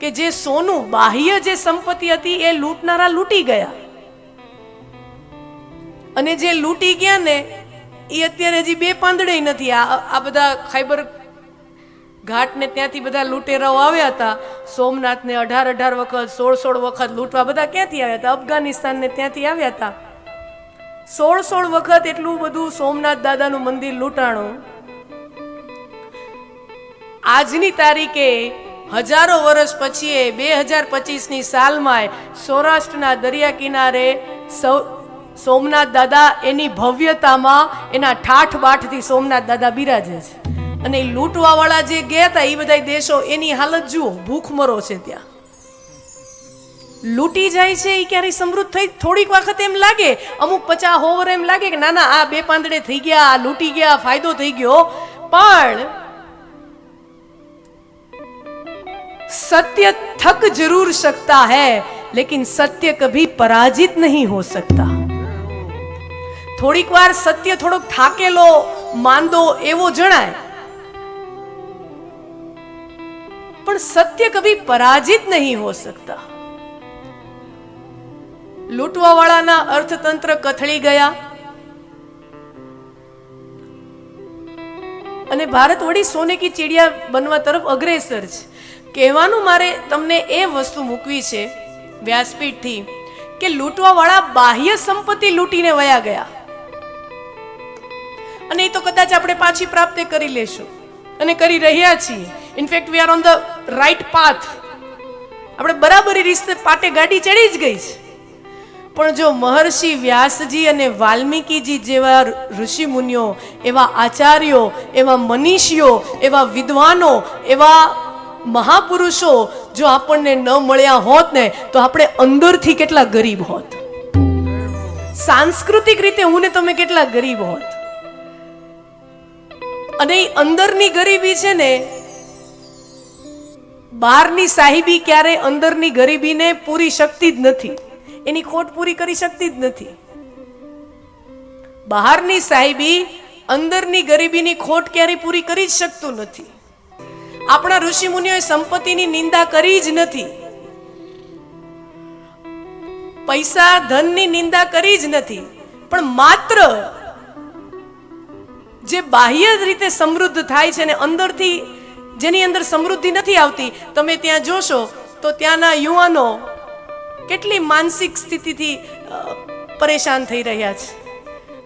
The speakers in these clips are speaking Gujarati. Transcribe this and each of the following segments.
કે જે સોનું બાહ્ય જે સંપત્તિ હતી એ લૂંટનારા લૂંટી ગયા. અને જે લૂંટી ગયા ને, એ અત્યારે હજી બે પાંદડે નથી. આ આ બધા ખાઈબર ઘાટ ને ત્યાંથી બધા લૂંટેરાઓ આવ્યા હતા. સોમનાથને અઢાર અઢાર વખત, સોળ સોળ વખત લૂંટવા બધા ક્યાંથી આવ્યા હતા? અફઘાનિસ્તાન ને ત્યાંથી આવ્યા હતા. સોળ સોળ વખત એટલું બધું સોમનાથ દાદાનું મંદિર લૂંટાણું. આજની તારીખે હજારો વર્ષ પછી બે હજાર પચીસની સાલમાં સૌરાષ્ટ્રના દરિયા કિનારે સૌ, સોમનાથ દાદા એની ભવ્યતામાં એના ઠાઠ બાઠથી સોમનાથ દાદા બિરાજે છે. અને એ લૂંટવાવાળા જે ગયા હતા એ બધા દેશો એની હાલત જુઓ, ભૂખમરો છે ત્યાં. લૂંટી જાય છે એ ક્યારેય સમૃદ્ધ થઈ, થોડીક વખત એમ લાગે, અમુક પચાસ હોવર એમ લાગે કે ના ના, આ બે પાંદડે થઈ ગયા, આ લૂંટી ગયા, ફાયદો થઈ ગયો. પણ सत्य थक जरूर सकता है लेकिन सत्य कभी पराजित नहीं हो सकता થોડીક વાર સત્ય થોડોક થાકેલો માંદો એવો જણાય પણ સત્ય કભી પરાજિત નહીં હો શકતા લૂંટવા વાળાના અર્થતંત્ર કથળી ગયા અને ભારત વળી સોને કી ચીડિયા બનવા તરફ અગ્રેસર છે કહેવાનું મારે તમને એ વસ્તુ મૂકવી છે વ્યાસપીઠથી કે લૂંટવાવાળા બાહ્ય સંપત્તિ લૂંટીને વયા ગયા. અને એ તો કદાચ આપણે પાછી પ્રાપ્ત કરી લેશું. અને કરી રહ્યા છીએ. In fact we are on the right path આપણે બરાબરી રીતે પાટે ગાડી ચડી જ ગઈ છે. પણ જો મહર્ષિ વ્યાસજી અને વાલ્મીકીજી જેવા ઋષિ મુનિઓ, એવા આચાર્યો, એવા મનીષીઓ, એવા વિદ્વાનો, એવા મહાપુરુષો જો આપણને ન મળ્યા હોત ને, તો આપણે અંદરથી કેટલા ગરીબ હોત? સાંસ્કૃતિક રીતે હું ને તમે કેટલા ગરીબ હોત? અને એ અંદરની ગરીબી છે ને, બહારની સાહેબી ક્યારે અંદરની ગરીબીને પૂરી શકતી જ નથી. એની ખોટ પૂરી કરી શકતી જ નથી. બહારની સાહેબી અંદરની ગરીબીની ખોટ ક્યારેય પૂરી કરી જ શકતું નથી. આપણા ઋષિ મુનિઓએ સંપત્તિની નિંદા કરી જ નથી. પૈસા, ધનની નિંદા કરી જ નથી. પણ માત્ર જે બાહ્ય રીતે સમૃદ્ધ થાય છે ને અંદરથી જેની અંદર સમૃદ્ધિ નથી આવતી, તમે ત્યાં જોશો તો ત્યાંના યુવાનો કેટલી માનસિક સ્થિતિથી પરેશાન થઈ રહ્યા છે.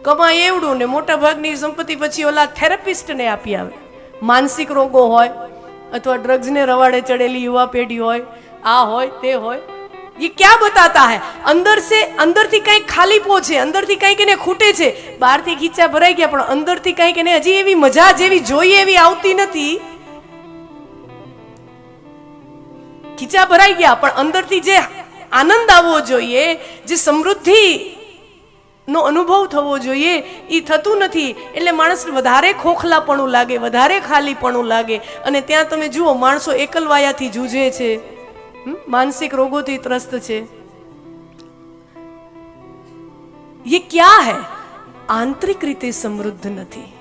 કમાય એવડું ને મોટા ભાગની સંપત્તિ પછી ઓલા થેરાપિસ્ટને આપી આવે. માનસિક રોગો હોય અથવા ડ્રગ્સને રવાડે ચડેલી યુવા પેઢી હોય આ હોય તે હોય ये क्या बताता है अंदर से અંદરથી કંઈક ખાલીપો છે અંદરથી કંઈક એને ખૂટે છે બહારથી ખીચા ભરાઈ ગયા પણ અંદરથી કંઈક એને હજી એવી મજા જેવી જોઈએ એવી આવતી નથી ખીચા ભરાઈ ગયા પણ અંદરથી જે આનંદ આવવો જોઈએ જે સમૃદ્ધિ નો અનુભવ થવો જોઈએ. એ થતું નથી. એટલે માણસ વધારે ખોખલાપણું લાગે, વધારે ખાલીપણું લાગે. અને ત્યાં તમે જુઓ, માણસો એકલવાયાથી જૂજે છે. માનસિક રોગોથી ત્રસ્ત છે. એ ક્યાં હે? આંતરિક રીતે સમૃદ્ધ નથી.